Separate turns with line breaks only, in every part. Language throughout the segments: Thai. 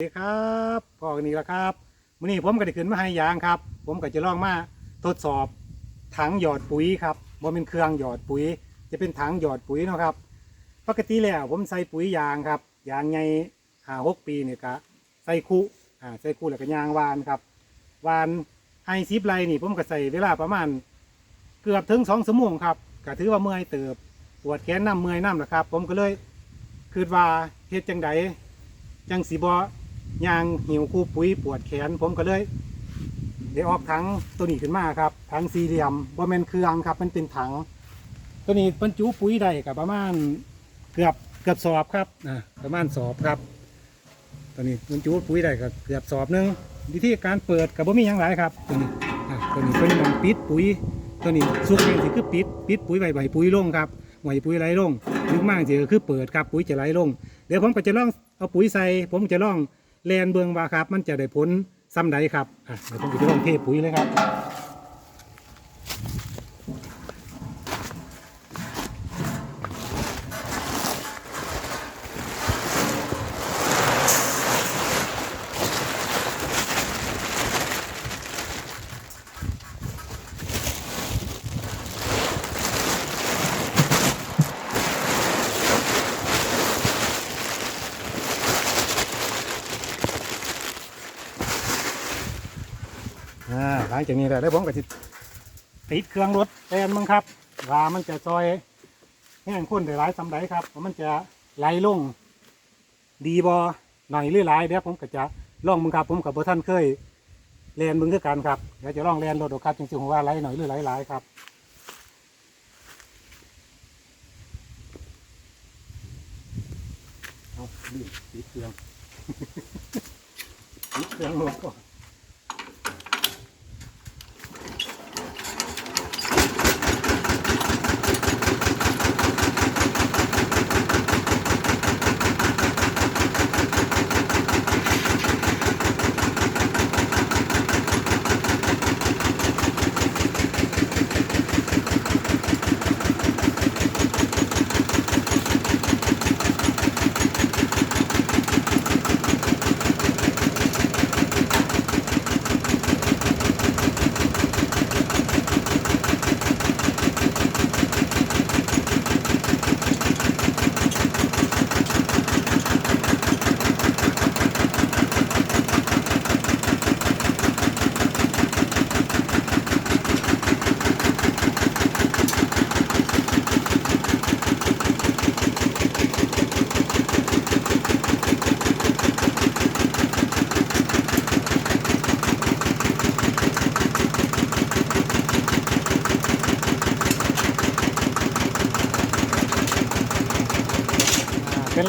สวัสดีครับพ่อกันนี้ละครับมื้อนี้ผมก็ได้ขึ้นมาให้ยางครับ ผมก็จะลองมาทดสอบถังหยอดปุ๋ยครับบ่เป็นเครื่องหยอดปุ๋ย จะเป็นถังหยอดปุ๋ยนะครับ ปกติแล้วผมใส่ปุ๋ยยางครับยางใหญ่ห้าหกปีเนี่ยก็ใส่คู่อ่าใส่คู่แล้วก็ยางวานครับวานไอซิปไรนี่ผมก็ใส่เวลาประมาณเกือบถึงสองชั่วโมงครับก็ถือว่าเมื่อยเติบปวดแขนน้ำเมื่อยน้ำนะครับ ผมก็เลยคิดว่าเฮ็ดจังไดจังสีบอ ยางหิวคู่ปุ๋ยปวดแขนผมก็เลยได้ออกถังตัวนี้ขึ้นมาครับถังสี่เหลี่ยมบ่แมนเครื่องครับ มันเป็นถัง ตัวนี้บรรจุปุ๋ยได้กับประมาณเกือบเกือบสอบครับอ่าประมาณสอบครับตัวนี้บรรจุปุ๋ยได้กับเกือบสอบหนึงวิธีการเปิดกับบ่มีหยังหลายครับ ตัวนี้ตัวนี้เป็นมองปิดปุ๋ย ตัวนี้สุกเองสิคือปิดปิดปุ๋ยใบใบปุ๋ยลงครับหวยปุ๋ยไหลลงลึกมากสิก็คือเปิดครับปุ๋ยจะไหลลง เดี๋ยวผมก็จะลองเอาปุ๋ยใส่ผมจะลอง แลนเบืองว่าครับ มันจะได้ผลซ้ำใดครับอะเดี๋ยวผมจะลองเทปุ๋ยเลยครับ อ่าหลังจากนี้แล้วเดี๋ยวผมก็จะติดเครื่องรถแทนมั้งครับว่ามันจะซอยแห้งข้นได้หลายสำไรครับว่ามันจะไหลลง ดีบอหน่อยหรือหลายเดี๋ยวผมก็จะล่องมึงครับ ผมกับพ่ท่านเคยเรียนมึงคือกันครับเดี๋ยวจะล่องเรียนรถครับจริงๆว่าไหลหน่อยหรือไหลหลายครับเอาดิติดเครื่องติดเครื่องรถก่อน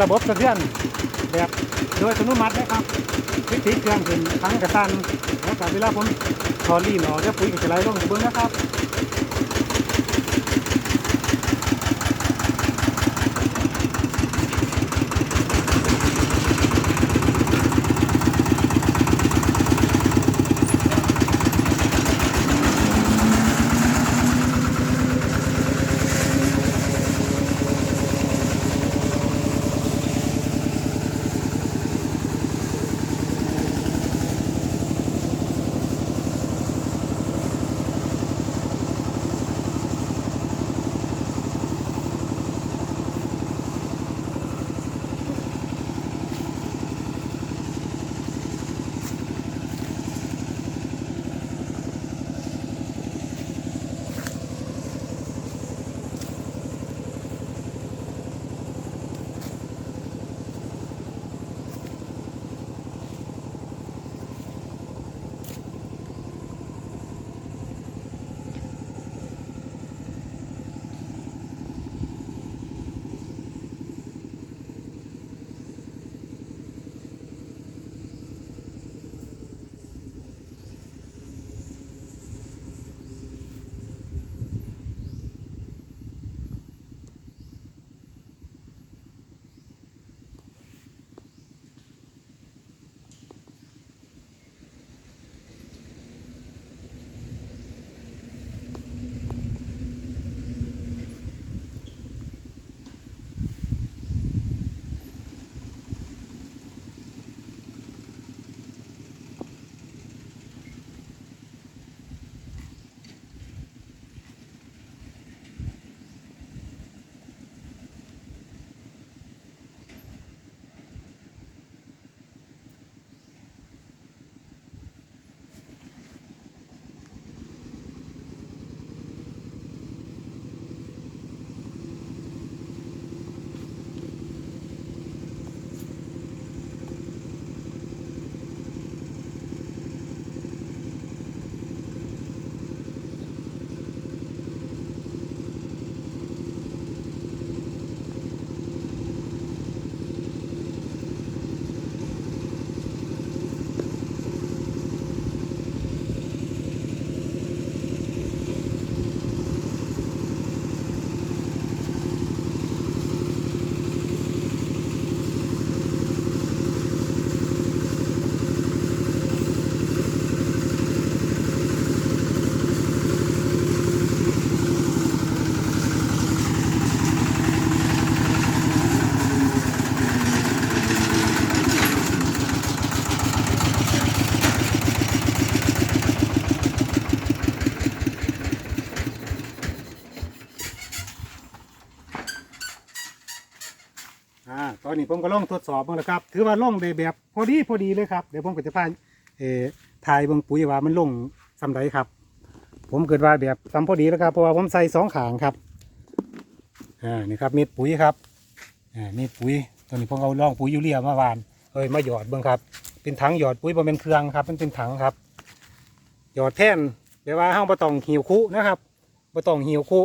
ระบบสะเทือนแบบโดยอัตโนมัตินะครับวิธีเครื่องขึ้นทั้งกระตันแล้วก็เวลาผมถอดลีนออกจะปุ๋ยก็จะไหลลงเบื้องนะครับ อนนี้ผมก็ล่องทดสอบมาแล้วครับ ถือว่าล่องได้แบบ พอดีพอดีเลยครับ เดี๋ยวผมก็จะพาเอ่อถ่ายเบิ่งปุ๋ยว่ามันลงสำไรครับ ผมเกิดว่าแบบซ้ำพอดีแล้วครับ เพราะว่าผมใส่สองขางครับ อ่า นี่ครับเม็ดปุ๋ยครับ อ่า เม็ดปุ๋ยตัวนี้ผมเอาล่องปุ๋ยยูเรียมาวาน เอ้ย มาหยอดเบิ่งครับ เป็นถังหยอดปุ๋ยบ่เป็นเครื่องครับ มันเป็นถังครับ หยอดแท่นแปลว่าเฮาบ่ต้องหิวคุนะครับบ่ต้องหิวคุ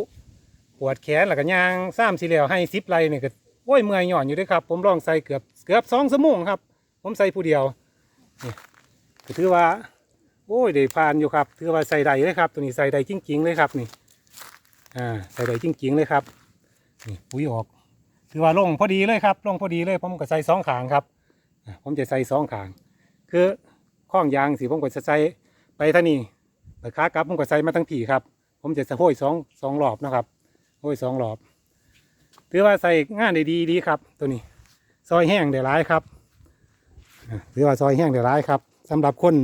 ปวดแขนแล้วก็ย่างซ้ำสิแล้วให้ซิปไรนี่ก็ โอ้ยเมื่อยหย่อนอยู่ด้วยครับ ผมลองใส่เกือบเกือบสองชั่วโมงครับ ผมใส่ผู้เดียวนี่ก็ถือว่า โอ้ยได้ผ่านอยู่ครับ ถือว่าใส่ได้เลยครับ ตัวนี้ใส่ได้จริงๆเลยครับนี่อ่าใส่ได้จริงๆเลยครับนี่ปุ๋ยออกถือว่าลงพอดีเลยครับลงพอดีเลย ผมก็ใส่สองขางครับผมจะใส่สองขาง คือข้องยางสิผมก็จะใส่ไปท่านี้แต่ขากลับผมก็ใส่มาทั้งผีครับ ผมจะใส่ห้อยสองสองรอบนะครับโอ้ยสองรอบ ถือว่าใส่งานได้ดีดีครับ ตัวนี้ ซอยแห้งได้ร้ายครับถือว่าซอยแห้งได้ร้ายครับสำหรับคน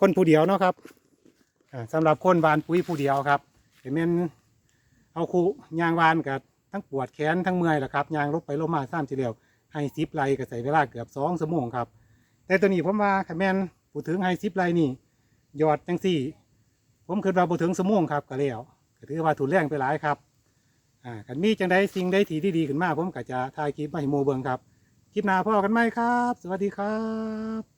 คนผู้เดียวเนาะครับอ่าสำหรับคนบานปุ๋ยผู้เดียวครับเห็นม่นเอาคูยางวานกับทั้งปวดแขนทั้งเมื่อยแหละครับยางลบไปลบมาสามทีเดียวให้ซิปไลก็ใส่เวลาเกือบสองชั่วโมงครับ แต่ตัวนี้ผมว่าคันแมนผู้ถึงให้ซิปไลนี่ยอดจังสี่ ผมคิดว่าบ่ถึงชั่วโมงครับก็แล้วก็ถือว่าถูนแรงไปหลายครับ อ่ากันมีจังได้สิ่งได้ทีที่ดีขึ้นมาผมก็จะถ่ายคลิปมาให้โมเบิงครับ คลิปหน้าพ่อกันไหมครับ สวัสดีครับ